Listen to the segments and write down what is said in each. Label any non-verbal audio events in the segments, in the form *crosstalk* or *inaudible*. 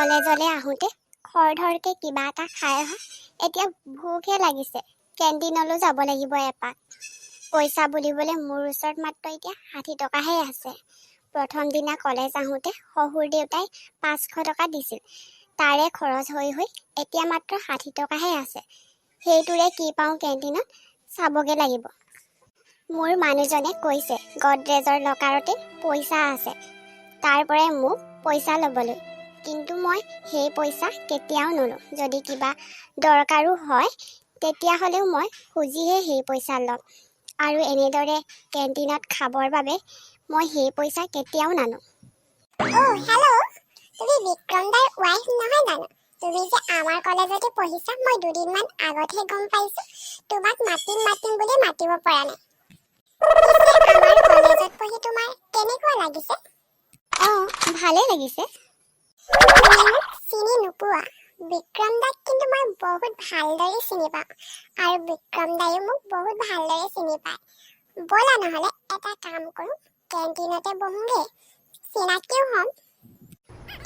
কলেজলৈ আহোঁতে খৰধৰকৈ কিবা এটা খাই অহা। এতিয়া ভোকহে লাগিছে। কেণ্টিনলৈ যাব লাগিব এপাক। পইচা বুলিবলৈ মোৰ ওচৰত মাত্ৰ এতিয়া ষাঠি টকাহে আছে। প্ৰথম দিনা কলেজ আহোঁতে শহুৰ দেউতাই পাঁচশ টকা দিছিল। তাৰে খৰচ হৈ হৈ এতিয়া মাত্ৰ ষাঠি টকাহে আছে। সেইটোৰে কি পাওঁ কেণ্টিনত চাবগৈ লাগিব। মোৰ মানুহজনে কৈছে গডৰেজৰ লকাৰতে পইচা আছে। তাৰ পৰাই মোক পইচা ল'বলৈ। কিন্তু মই সেই পইচা কেতিয়াও নলওঁ যদি কিবা দৰকাৰো হয় তেতিয়াহ'লেও মই খুজিহে সেই পইচা ল'ম। আৰু এনেদৰে কেণ্টিনত খাবৰ বাবে মই সেই পইচা কেতিয়াও নানো। তুমি বিক্ৰম দাৰ ৱাইফ নহয় জানো? তুমি যে আমাৰ কলেজতে পঢ়িছা মই দুদিনমান আগতহে গম পাইছো। তোমাক মাতিম মাতিম বুলি মাতিব পৰা নাই। আমাৰ কলেজত পঢ়ি তোমাৰ কেনেকুৱা লাগিছে? অঁ ভালেই লাগিছে। চিনি নোপোৱা বিক্ৰম দাক কিন্তু মই বহুত ভালদৰে চিনি পাওঁ আৰু বিক্ৰম দায়ো মোক বহুত ভালদৰে চিনি পায় ব'লা নহ'লে এটা কাম কৰোঁ কেণ্টিনতে বহোঁগে চিনাকিও হ'ম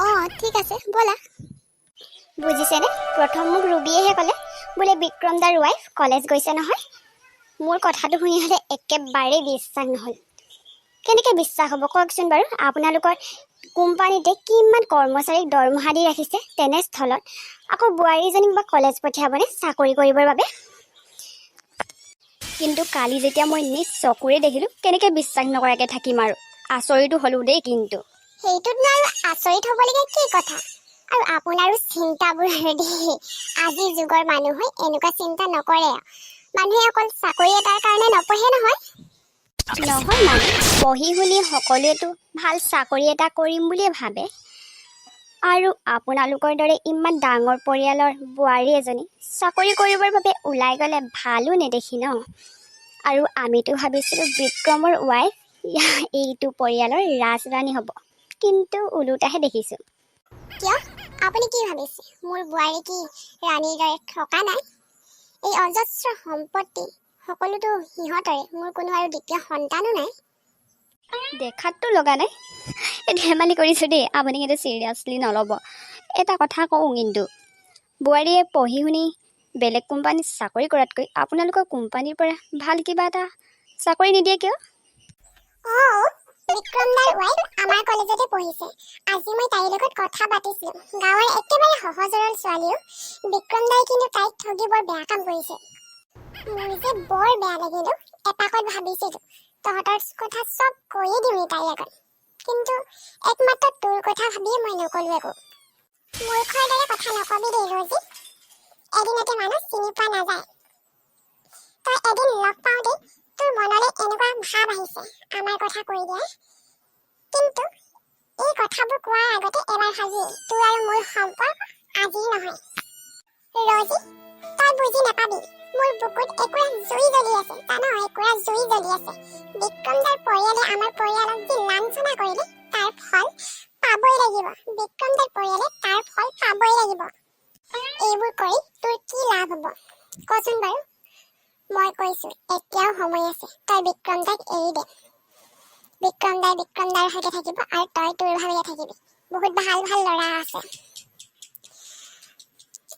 অঁ ঠিক আছে ব'লা বুজিছেনে প্ৰথম মোক ৰুবিয়েহে ক'লে বোলে বিক্ৰম দাৰ ৱাইফ কলেজ গৈছে নহয় মোৰ কথাটো শুনি হ'লে একেবাৰেই বিশ্বাস নহ'ল। কেনেকৈ বিশ্বাস হ'ব? কওকচোন বাৰু। আপোনালোকৰ কোম্পানীতে কিমান কৰ্মচাৰীক দৰমহা দি ৰাখিছে তেনেস্থলত আকৌ বোৱাৰীজনীক বা কলেজ পঠিয়াবনে চাকৰি কৰিবৰ বাবে? কিন্তু কালি যেতিয়া মই নিজ চকুৰে দেখিলোঁ কেনেকৈ বিশ্বাস নকৰাকৈ থাকিম আৰু আচৰিতো হ'লোঁ দেই কিন্তু। সেইটোতনো আৰু আচৰিত হ'বলগীয়া কি কথা? আৰু আপোনাৰো চিন্তাবোৰ দেই আজিৰ যুগৰ মানুহে এনেকুৱা চিন্তা নকৰে মানুহে অকল চাকৰি এটাৰ কাৰণে নপঢ়ে নহয়। নহয় মানে পঢ়ি শুনি সকলোৱেতো ভাল চাকৰি এটা কৰিম বুলিয়ে ভাবে। আৰু আপোনালোকৰ দৰে ইমান ডাঙৰ পৰিয়ালৰ বোৱাৰী এজনী চাকৰি কৰিবৰ বাবে ওলাই গ'লে ভালো নেদেখি ন? আৰু আমিতো ভাবিছিলোঁ বিক্ৰমৰ ৱাইফ *laughs* এইটো পৰিয়ালৰ ৰাজৰাণী হ'ব। কিন্তু ওলোটাহে দেখিছোঁ। কিয়? আপুনি কি ভাবিছে? মোৰ বোৱাৰী কি ৰাণীৰ দৰে থকা নাই? এই অজস্ৰ সম্পত্তি সকলোতো সিহঁতৰে মোৰ কোনো আৰু দ্বিতীয় সন্তানো নাই। দেখাততো লগা নাই। এই ধেমালি কৰিছোঁ দেই আপুনি কিন্তু চিৰিয়াছলি নল'ব। এটা কথা কওঁ কিন্তু বোৱাৰীয়ে পঢ়ি শুনি বেলেগ কোম্পানীত চাকৰি কৰাতকৈ আপোনালোকৰ কোম্পানীৰ পৰা ভাল কিবা এটা চাকৰি নিদিয়ে কিয়? অঁ বিক্ৰম দাৰ ৱাইফ আমাৰ কলেজতে পঢ়িছে। আজি মই তাইৰ লগত কথা পাতিছিলোঁ গাঁৱৰ একেবাৰে সহজ সৰল ছোৱালীও। বিক্ৰম দাই কিন্তু তাইক ঠগি বৰ বেয়া কাম কৰিছে। যে বৰ বেয়া লাগিলো এপাকত ভাবিছিলোঁ, তহঁতৰ কথা চব কৈয়ে দিওঁ তাইৰ আগত। কিন্তু একমাত্ৰ তোৰ কথা ভাবিয়ে মই নক'লো একো। মূৰ্খৰ দৰে কথা নকবি দেই ৰজি। এদিনতে মানুহ চিনি পোৱা নাযায়। তই এদিন লগ পাওঁতেই তোৰ মনলৈ এনেকুৱা ভাৱ আহিছে, আমাৰ কথা কৈ দিয়া কিন্তু এই কথাবোৰ কোৱাৰ আগতে এবাৰ ভাবি তোৰ আৰু মোৰ সম্পৰ্ক আজিৰ নহয়। ৰজি, তই বুজি নাপাবি। লাগিব। এইবোৰ কৰি তোৰ কি লাভ হ'ব? কচোন বাৰু। মই কৈছো এতিয়াও সময় আছে। তই বিক্ৰম দাক এৰি দে। বিক্ৰম দাই বিক্ৰম দাৰ সৈতে থাকিব আৰু তই তোৰ ভাৱে থাকিবি। বহুত ভাল ভাল ল'ৰা আছে।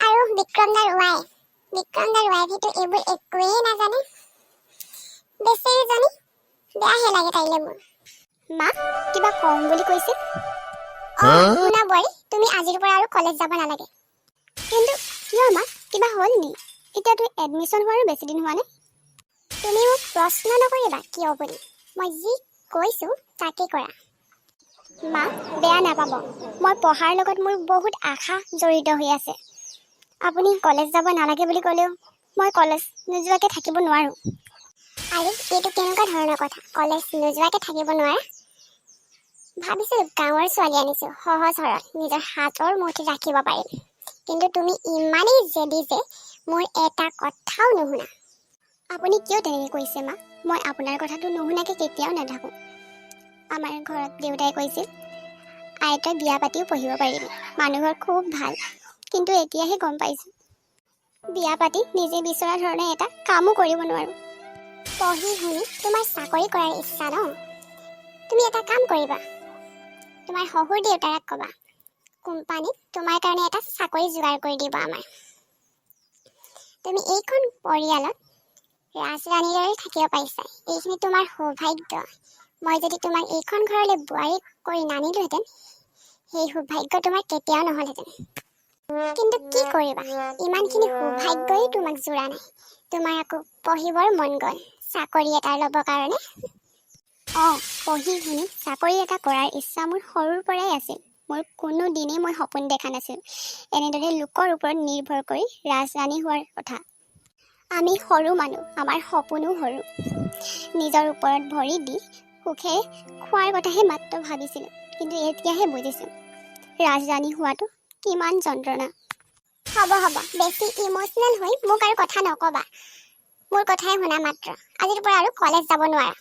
আৰু বিক্ৰম দাৰ ৱাইফ বিক্ৰম দাৰ ৱাইফেতো এইবোৰ একোৱেই নাজানে। বেচেৰীজনী। বেয়াহে লাগে তাইলে মোৰ। মা কিবা কম বুলি কৈছিল শুনা বোৱাৰী তুমি আজিৰ পৰা আৰু কলেজ যাব নালাগে। কিন্তু কিয় মা কিবা হ'ল নি? এতিয়াতো এডমিশ্যন হোৱাৰো বেছি দিন হোৱা নাই তুমি মোক প্ৰশ্ন নকৰিবা কিয় বুলি। মই যি কৈছো তাকে কৰা। মা বেয়া নাপাব। মই পঢ়াৰ লগত মোৰ বহুত আশা জড়িত হৈ আছে। আপুনি কলেজ যাব নালাগে বুলি ক'লেও মই কলেজ নোযোৱাকৈ থাকিব নোৱাৰোঁ। আৰু এইটো কেনেকুৱা ধৰণৰ কথা? কলেজ নোযোৱাকে থাকিব নোৱাৰা? ভাবিছো গাঁৱৰ ছোৱালী আনিছো সহজ সৰল নিজৰ হাতৰ মুঠিত ৰাখিব পাৰিম। কিন্তু তুমি ইমানেই জেদি যে মোৰ এটা কথাও নুশুনা। আপুনি কিয় তেনেকৈ কৈছে মা? মই আপোনাৰ কথাটো নুশুনাকৈ কেতিয়াও নাথাকোঁ। আমাৰ ঘৰত দেউতাই কৈছিল আইতই বিয়া পাতিও পঢ়িব পাৰিবি। মানুহ ঘৰ খুব ভাল কিন্তু এতিয়াহে গম পাইছোঁ। বিয়া পাতি নিজে বিচৰা ধৰণে এটা কামো কৰিব নোৱাৰোঁ। পঢ়ি শুনি তোমাৰ চাকৰি কৰাৰ ইচ্ছা ন? তুমি এটা কাম কৰিবা। তোমাৰ শহুৰ দেউতাক ক'বা। কোম্পানীত তোমাৰ কাৰণে এটা চাকৰি যোগাৰ কৰি দিব আমাৰ। তুমি এইখন পৰিয়ালত ৰাজৰাণীৰ দৰে থাকিব পাৰিছা। এইখিনি তোমাৰ সৌভাগ্য। মই যদি তোমাক এইখন ঘৰলৈ বোৱাৰী কৰি নানিলোহেঁতেন সেই সৌভাগ্য তোমাৰ কেতিয়াও নহ'লহেঁতেন। কিন্তু কি কৰিবা? ইমানখিনি সৌভাগ্যই তোমাক জোৰা নাই। তোমাৰ আকৌ পঢ়িবৰ মন গ'ল। চাকৰি এটা ল'বৰ কাৰণে অঁ পঢ়ি শুনি চাকৰি এটা কৰাৰ ইচ্ছা মোৰ সৰুৰ পৰাই আছিল। মোৰ কোনো দিনেই মই সপোন দেখা নাছিলোঁ। এনেদৰে লোকৰ ওপৰত নিৰ্ভৰ কৰি ৰাজৰাণী হোৱাৰ কথা। আমি সৰু মানুহ আমাৰ সপোনো সৰু। নিজৰ ওপৰত ভৰি দি সুখে খোৱাৰ কথাহে মাত্ৰ ভাবিছিলোঁ কিন্তু এতিয়াহে বুজিছোঁ। ৰাজৰাণী হোৱাটো কিমান যন্ত্ৰণা। হ'ব হ'ব বেছি ইম'চনেল হৈ মোক আৰু কথা নক'বা। মোৰ কথাই শুনা মাত্ৰ। আজিৰ পৰা আৰু কলেজ যাব নোৱাৰা।